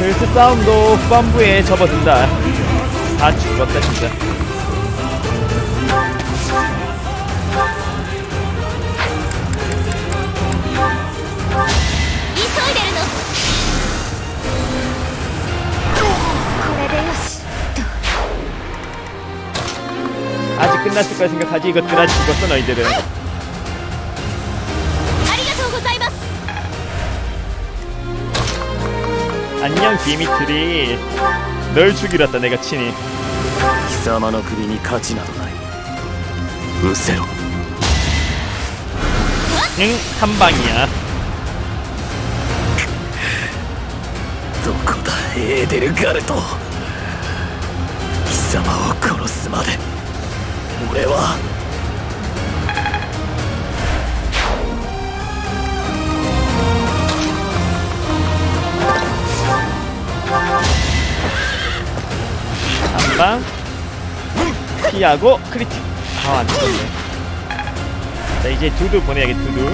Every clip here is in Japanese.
벨트 싸움도 후반부에 접어든다. 다 죽었다 진짜. 아직 끝났을 거라 생각하지? 이것들아 죽었어 너희들은. 안녕 디미트리. 널 죽이러 왔다 내가 친히. 貴様の首に価値などない失せろ 응, 한 방이야. どこだエーデルガルト貴様を殺すまで俺は 한 방. 피하고 크리틱. 아, 안 죽네. 자, 이제 두두 보내야겠 두두.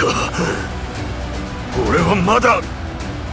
그俺はまだ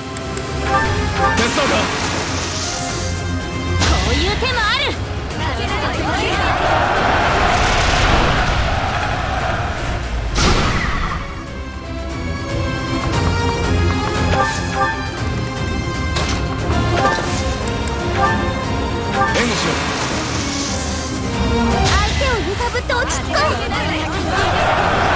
こういう手もある。援護しろ。相手を揺さぶって落ち着こう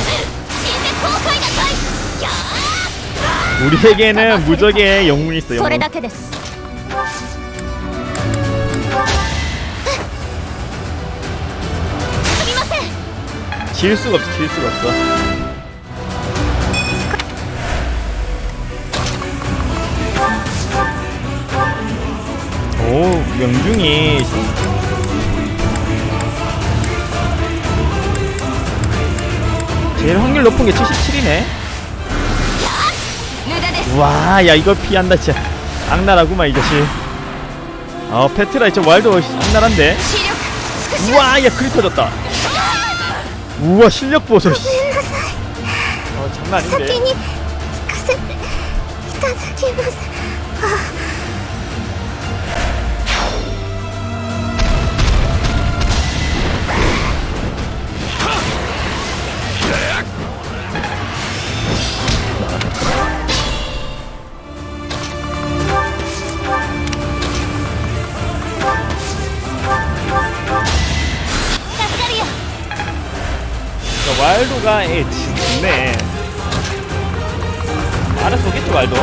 우리에게는 무적의 영웅이 있어 영웅 지울 수가 없어 질 수가 없어. 오 명중이 제일 확률 높은 게 77이네. 와, 야 이걸 피한다 진짜. 악랄하구만 이 자식. 어, 페트라 이제 와일드 악랄한데. 우와야 크리 터졌다. 우와, 실력 보소. 어, 장난 아닌데. 수가 에 진네 알아서 오겠지 말도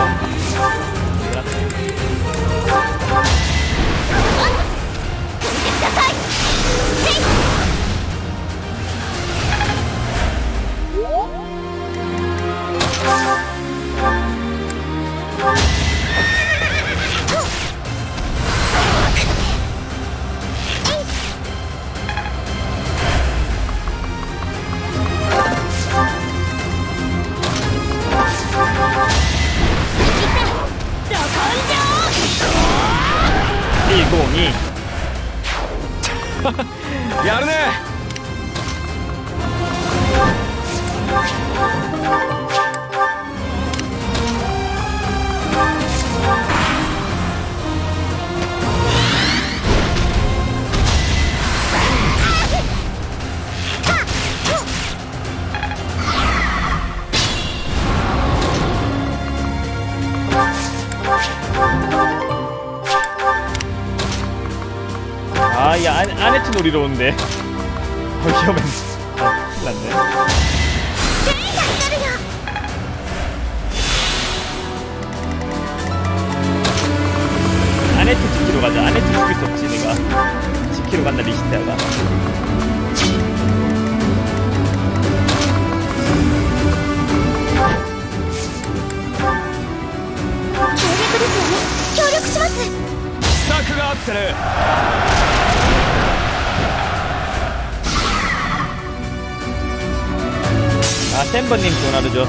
아, 이 안, 아네트 놀이로 오는데. 어, 위험해. 아, 큰일 났네. 助かるよ 아네트 지키러 가자. 아네트 죽일 수 없지, 내가. 지키러 간다, 리시테아가.協力ですよね協力します秘策があってる 아, 샘버님 전화르죠.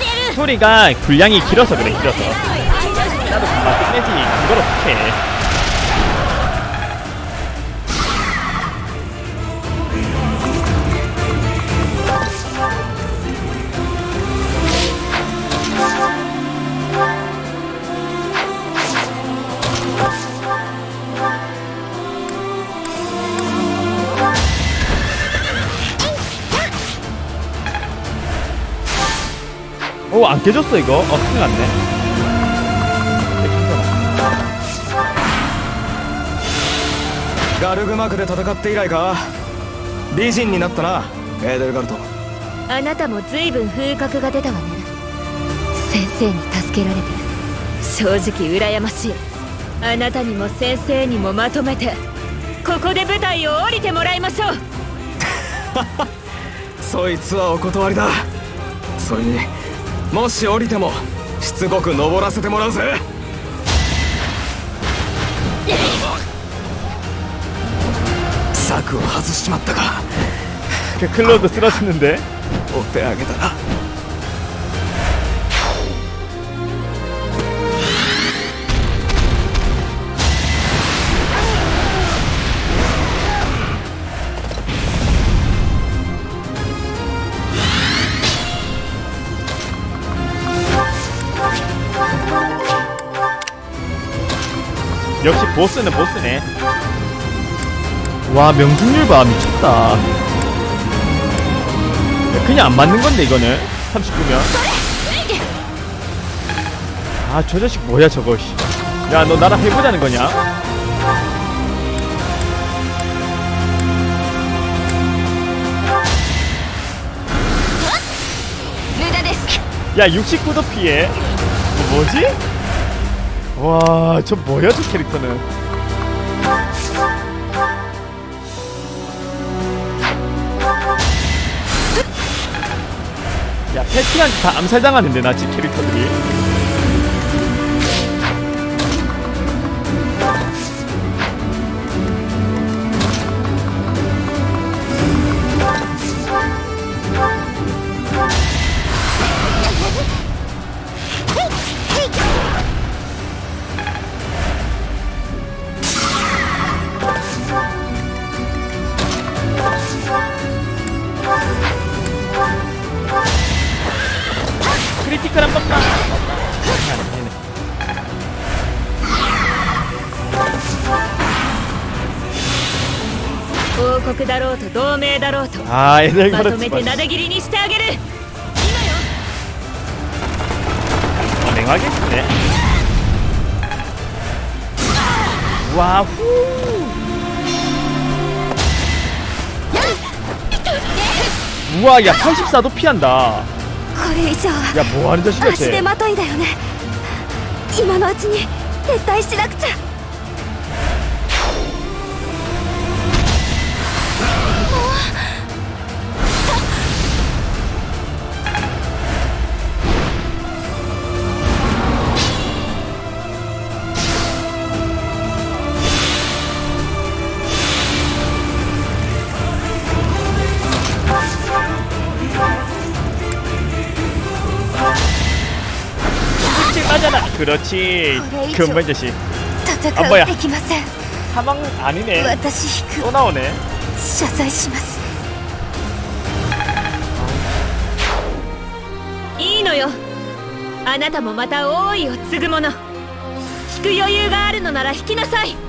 네, 소리가 분량이 길어서 그래, 길어서. 나도 금방 끝내지. 아, 이걸 어떻게 해. 오, 안 깨졌어, 이거. 어, 큰일 났네. ガルグマクで戦って以来か美人になったなエーデルガルトあなたも随分風格が出たわね先生に助けられて正直羨ましいあなたにも先生にもまとめてここで舞台を降りてもらいましょうそいつはお断りだそれに もし降りてもしつこく登らせてもらうぜ策を外しちまったか 그 클로드 쓰러졌는데. 追ってあげ 역시 보스는 보스네. 와 명중률 봐 미쳤다. 네, 그냥 안 맞는 건데 이거는 39면. 아 저 자식 뭐야 저거 씨. 야너 나랑 해보자는 거냐? 야 69도 피해. 뭐, 뭐지? 와 저 뭐야 저 캐릭터는. 야 패티한테 다 암살당하는데 나 지금 캐릭터들이 역할 한 번만 아니네. 王国だろうと同盟だろうと 아 애들 まと 가르치 めてなで切りにしてあげる 냉하겠네 와후 우와 야 84도 피한다 こ れ以上は足でまといだよね。今のうちに撤退しなくちゃ。 그렇지 그래, 금발 자식 戦あんまやうできません 사망 아니네 私引く 또 나오네 謝罪しますいいのよあなたもまた王位を継ぐ者引く余裕があるのなら引きなさい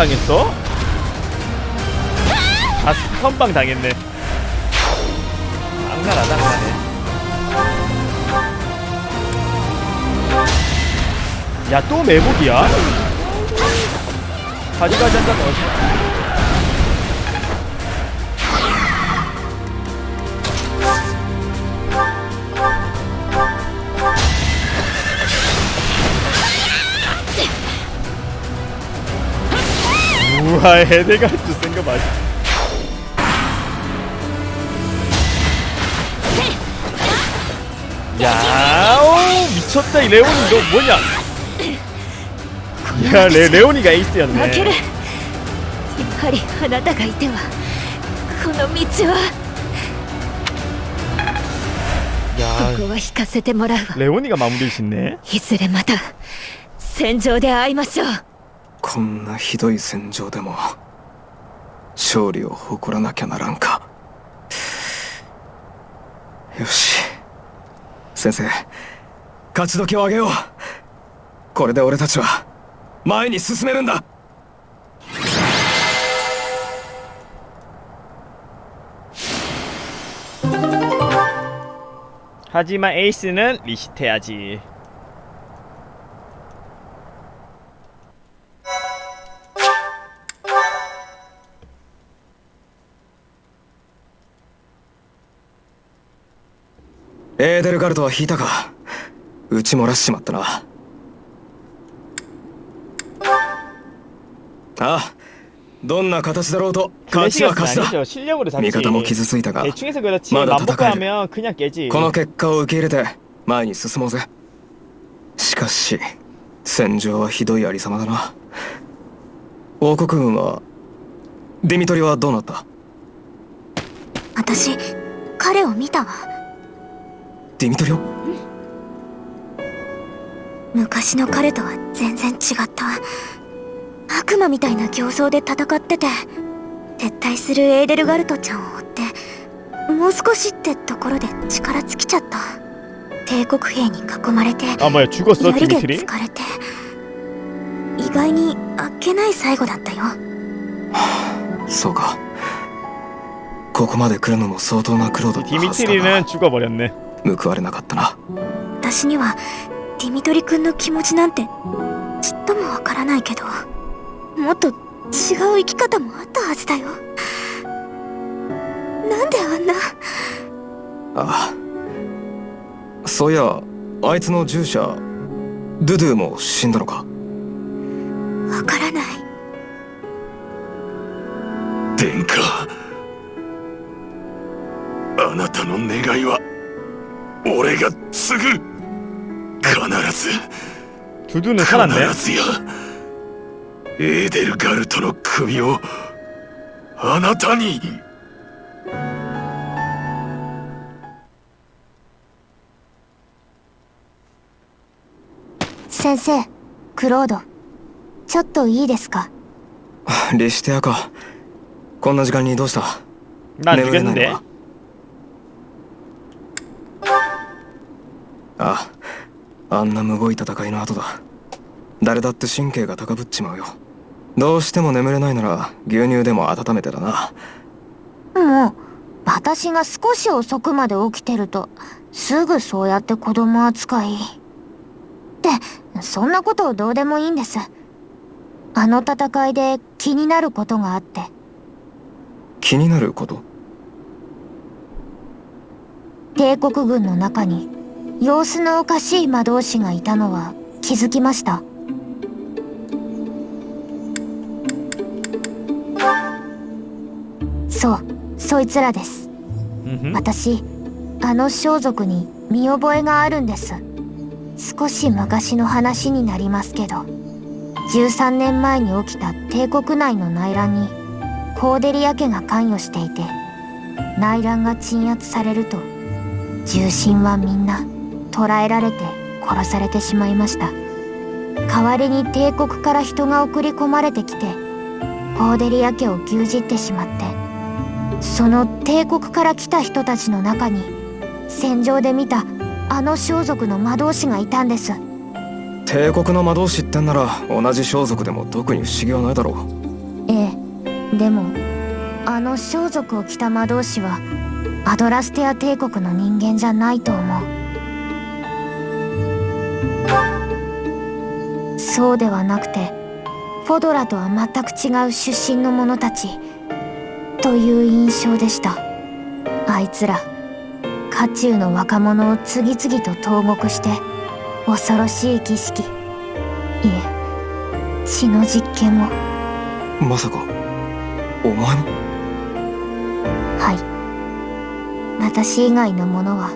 당했어? 아 선방 당했네 장난하다 장난해 야또 매복이야? 가지가지 한잔 넣어 わえでがっつせんがまじやおみちょったいレオニーどもにゃいやレレオニーがいい人やねやはりあなたがいてはこの道はここは引かせてもらうレオニーが守りしねいずれまた戦場で会いましょうこんなひどい戦場でも勝利を誇らなきゃならんかよし先生勝ち時を上げようこれで俺たちは前に進めるんだ 하지만 에이스는 리시트해야지. エーデルガルトは引いたか？うち漏らしちまったな。ああどんな形だろうと勝ちは勝ちだ。味方も傷ついたがまだ戦える。この結果を受け入れて前に進もうぜ。しかし戦場はひどいありさまだな。王国軍はディミトリはどうなった？私彼を見たわ。デミトリオ昔の彼とは全然違った。悪魔みたいな形相で戦ってて撤退するエーデルガルトちゃんを追ってもう少しってところで力尽きちゃった。帝国兵に囲まれて槍で疲れて意外にあっけない最後だったよ、はあ、そうか。ここまで来るのも相当な苦労だったはずだな。報われなかったな。私にはディミトリ君の気持ちなんてちっともわからないけどもっと違う生き方もあったはずだよ。なんであんな？ああ。そういやあいつの従者ドゥドゥも死んだのか？わからない。殿下。あなたの願いは俺が継ぐ必ず 두두는 必 살았네 ずやエーデルガルトの首をあなたに先生クロードちょっといいですかリシテアかこんな時間にどうした 난 眠れない 죽였는데 のか ああんなむごい戦いの後だ。誰だって神経が高ぶっちまうよ。どうしても眠れないなら牛乳でも温めてだな。もう私が少し遅くまで起きてるとすぐそうやって子供扱い。ってそんなことどうでもいいんです。あの戦いで気になることがあって。気になること？帝国軍の中に様子のおかしい魔導士がいたのは気づきました。そうそいつらです.私あの装束に見覚えがあるんです。少し昔の話になりますけど13年前に起きた帝国内の内乱にコーデリア家が関与していて内乱が鎮圧されると重臣はみんな捕らえられて殺されてしまいました。代わりに帝国から人が送り込まれてきてコーデリア家を牛耳ってしまってその帝国から来た人たちの中に戦場で見たあの装束の魔導士がいたんです。帝国の魔導士ってんなら同じ装束でも特に不思議はないだろう。ええでもあの装束を着た魔導士はアドラステア帝国の人間じゃないと思うそうではなくてフォドラとは全く違う出身の者たちという印象でした。あいつら渦中の若者を次々と投獄して恐ろしい儀式。いえ血の実験を。まさかお前もはい。私以外の者は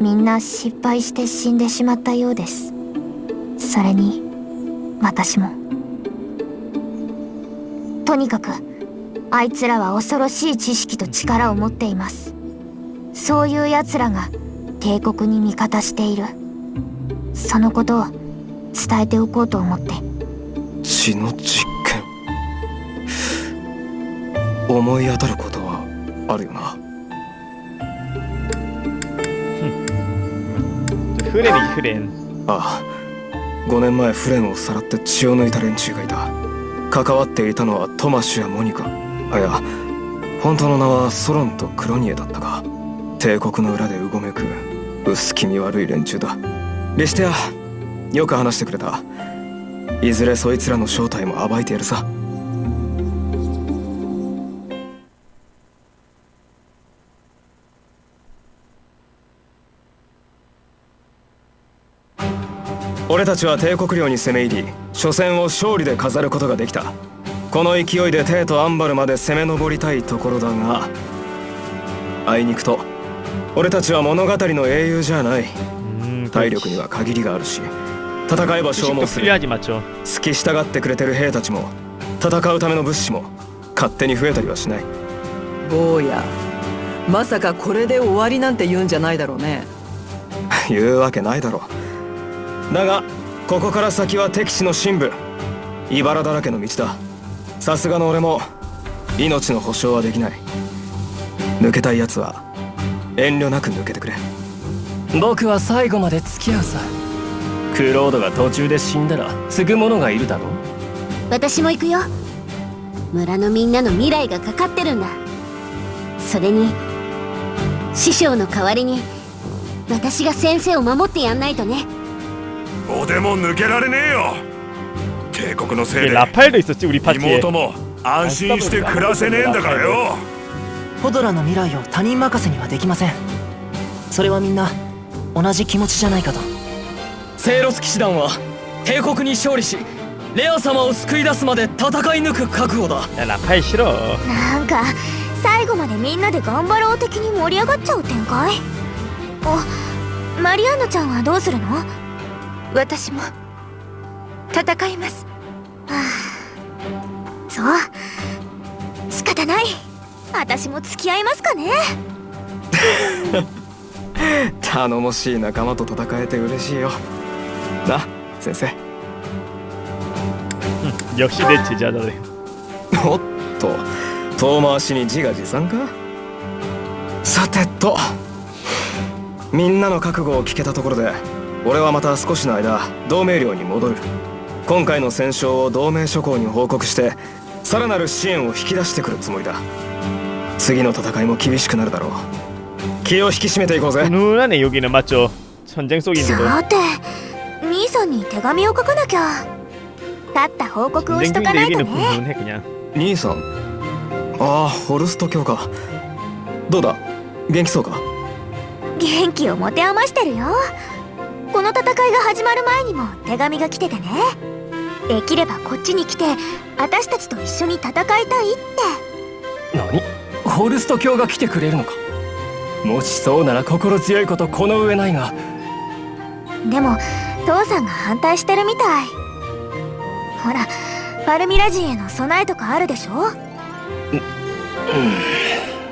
みんな失敗して死んでしまったようです。それに私も。とにかくあいつらは恐ろしい知識と力を持っています。そういう奴らが帝国に味方している。そのことを伝えておこうと思って。血の実験。思い当たることはあるよな。フレリフレン。ああ。5年前フレンをさらって血を抜いた連中がいた。関わっていたのはトマシュやモニカ。あいや本当の名はソロンとクロニエだったが帝国の裏でうごめく薄気味悪い連中だ。リシテアよく話してくれた。いずれそいつらの正体も暴いてやるさ。俺たちは帝国領に攻め入り初戦を勝利で飾ることができた。この勢いで帝都アンバルまで攻め上りたいところだがあいにくと俺たちは物語の英雄じゃない。体力には限りがあるし戦えば消耗する。好き従ってくれてる兵たちも戦うための物資も勝手に増えたりはしない。坊やまさかこれで終わりなんて言うんじゃないだろうね。言うわけないだろう。だがここから先は敵地の深部。茨だらけの道だ。さすがの俺も命の保証はできない。抜けたい奴は遠慮なく抜けてくれ。僕は最後まで付き合うさ。クロードが途中で死んだら継ぐ者がいるだろ私も行くよ。村のみんなの未来がかかってるんだ。それに師匠の代わりに私が先生を守ってやんないとね5でも抜けられねえよ。帝国のせいで妹も安心して暮らせねえんだからよ。ホドラの未来を他人任せにはできません。それはみんな同じ気持ちじゃないかと。セイロス騎士団は帝国に勝利しレア様を救い出すまで戦い抜く覚悟だ。なんか最後までみんなで頑張ろう的に盛り上がっちゃう展開？あマリアンナちゃんはどうするの？私も 戦いますそう仕方ない私も付き合いますかね頼もしい仲間と戦えて嬉しいよな先生 역시 내 제자다네 おっと遠回しに自画自賛かさてとみんなの覚悟を聞けたところで 俺はまた少しの間同盟領に戻る今回の戦勝を同盟諸侯に報告してさらなる支援を引き出してくるつもりだ次の戦いも厳しくなるだろう気を引き締めていこうぜ 훈훈하네 여기는 맞죠 전쟁 さ 속인데도 て兄さんに手紙を書かなきゃ勝った報告をし 전쟁 とか 중인데 ないと 여기는 ね 훈훈해 그냥 兄さんああホルスト教かどうだ元気そうか元気を持て余してるよ この戦いが始まる前にも手紙が来ててね。できればこっちに来て私たちと一緒に戦いたいって。何？ホルスト教が来てくれるのか？もしそうなら心強いことこの上ないが。でも父さんが反対してるみたい。ほらパルミラ人への備えとかあるでしょ？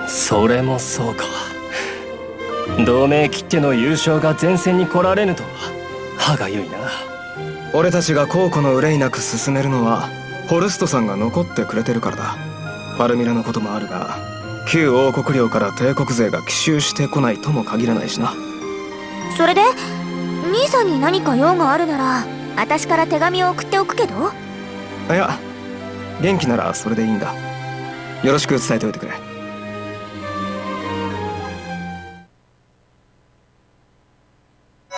それもそうか同盟切っての優勝が前線に来られぬとは歯がゆいな。俺たちが孝行の憂いなく進めるのはホルストさんが残ってくれてるからだ。パルミラのこともあるが旧王国領から帝国勢が奇襲してこないとも限らないしな。それで兄さんに何か用があるなら私から手紙を送っておくけど？いや元気ならそれでいいんだ。よろしく伝えておいてくれ